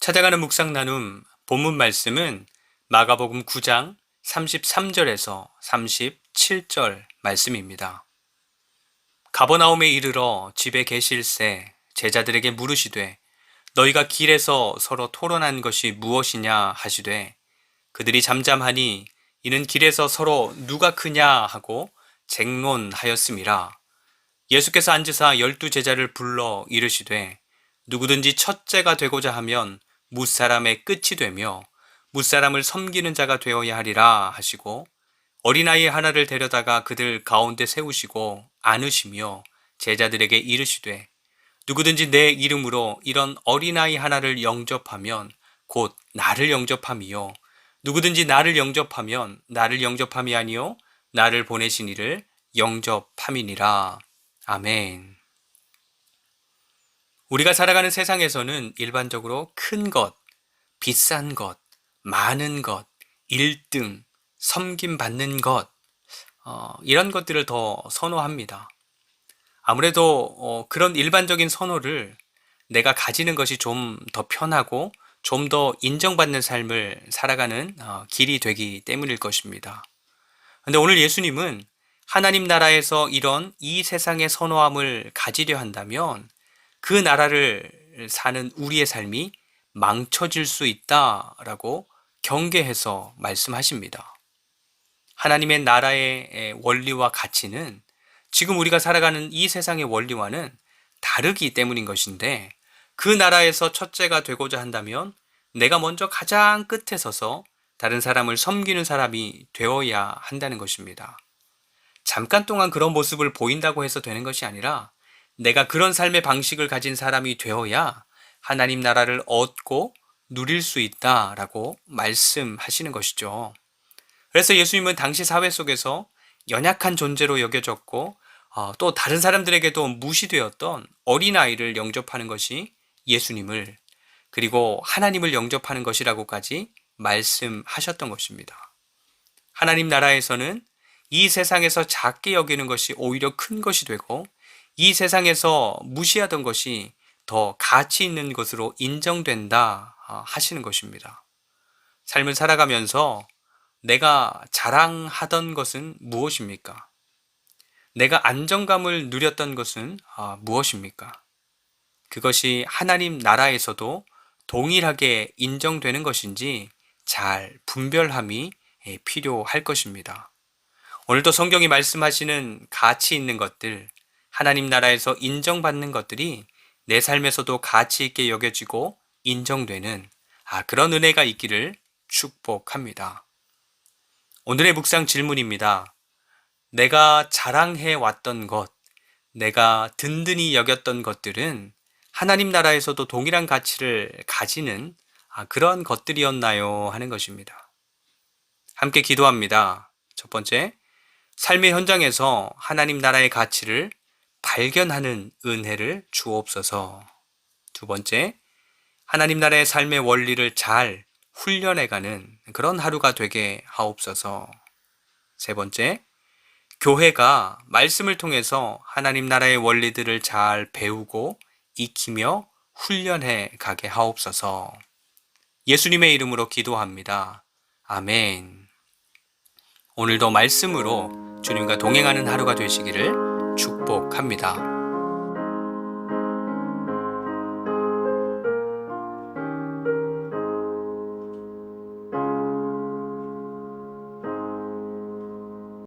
찾아가는 묵상 나눔 본문 말씀은 마가복음 9장 33절에서 37절 말씀입니다. 가버나움에 이르러 집에 계실새 제자들에게 물으시되 너희가 길에서 서로 토론한 것이 무엇이냐? 하시되 그들이 잠잠하니 이는 길에서 서로 누가 크냐? 하고 쟁론하였음이라 예수께서 앉으사 열두 제자를 불러 이르시되 누구든지 첫째가 되고자 하면 무사람의 끝이 되며 무사람을 섬기는 자가 되어야 하리라 하시고 어린아이 하나를 데려다가 그들 가운데 세우시고 안으시며 제자들에게 이르시되 누구든지 내 이름으로 이런 어린아이 하나를 영접하면 곧 나를 영접함이요. 누구든지 나를 영접하면 나를 영접함이 아니요. 나를 보내신 이를 영접함이니라. 아멘. 우리가 살아가는 세상에서는 일반적으로 큰 것, 비싼 것, 많은 것, 1등, 섬김 받는 것, 어, 이런 것들을 더 선호합니다. 아무래도 어, 그런 일반적인 선호를 내가 가지는 것이 좀 더 편하고 좀 더 인정받는 삶을 살아가는 어, 길이 되기 때문일 것입니다. 근데 오늘 예수님은 하나님 나라에서 이런 이 세상의 선호함을 가지려 한다면 그 나라를 사는 우리의 삶이 망쳐질 수 있다라고 경계해서 말씀하십니다. 하나님의 나라의 원리와 가치는 지금 우리가 살아가는 이 세상의 원리와는 다르기 때문인 것인데 그 나라에서 첫째가 되고자 한다면 내가 먼저 가장 끝에 서서 다른 사람을 섬기는 사람이 되어야 한다는 것입니다. 잠깐 동안 그런 모습을 보인다고 해서 되는 것이 아니라 내가 그런 삶의 방식을 가진 사람이 되어야 하나님 나라를 얻고 누릴 수 있다라고 말씀하시는 것이죠. 그래서 예수님은 당시 사회 속에서 연약한 존재로 여겨졌고 어, 또 다른 사람들에게도 무시되었던 어린아이를 영접하는 것이 예수님을 그리고 하나님을 영접하는 것이라고까지 말씀하셨던 것입니다. 하나님 나라에서는 이 세상에서 작게 여기는 것이 오히려 큰 것이 되고 이 세상에서 무시하던 것이 더 가치 있는 것으로 인정된다 아, 하시는 것입니다. 삶을 살아가면서 내가 자랑하던 것은 무엇입니까? 내가 안정감을 누렸던 것은 아, 무엇입니까? 그것이 하나님 나라에서도 동일하게 인정되는 것인지 잘 분별함이 예, 필요할 것입니다. 오늘도 성경이 말씀하시는 가치 있는 것들, 하나님 나라에서 인정받는 것들이 내 삶에서도 가치 있게 여겨지고 인정되는 아, 그런 은혜가 있기를 축복합니다. 오늘의 묵상 질문입니다. 내가 자랑해 왔던 것, 내가 든든히 여겼던 것들은 하나님 나라에서도 동일한 가치를 가지는 아, 그런 것들이었나요? 하는 것입니다. 함께 기도합니다. 첫 번째, 삶의 현장에서 하나님 나라의 가치를 발견하는 은혜를 주옵소서. 두 번째, 하나님 나라의 삶의 원리를 잘 훈련해가는 그런 하루가 되게 하옵소서. 세 번째, 교회가 말씀을 통해서 하나님 나라의 원리들을 잘 배우고 익히며 훈련해 가게 하옵소서. 예수님의 이름으로 기도합니다. 아멘. 오늘도 말씀으로 주님과 동행하는 하루가 되시기를 축복합니다.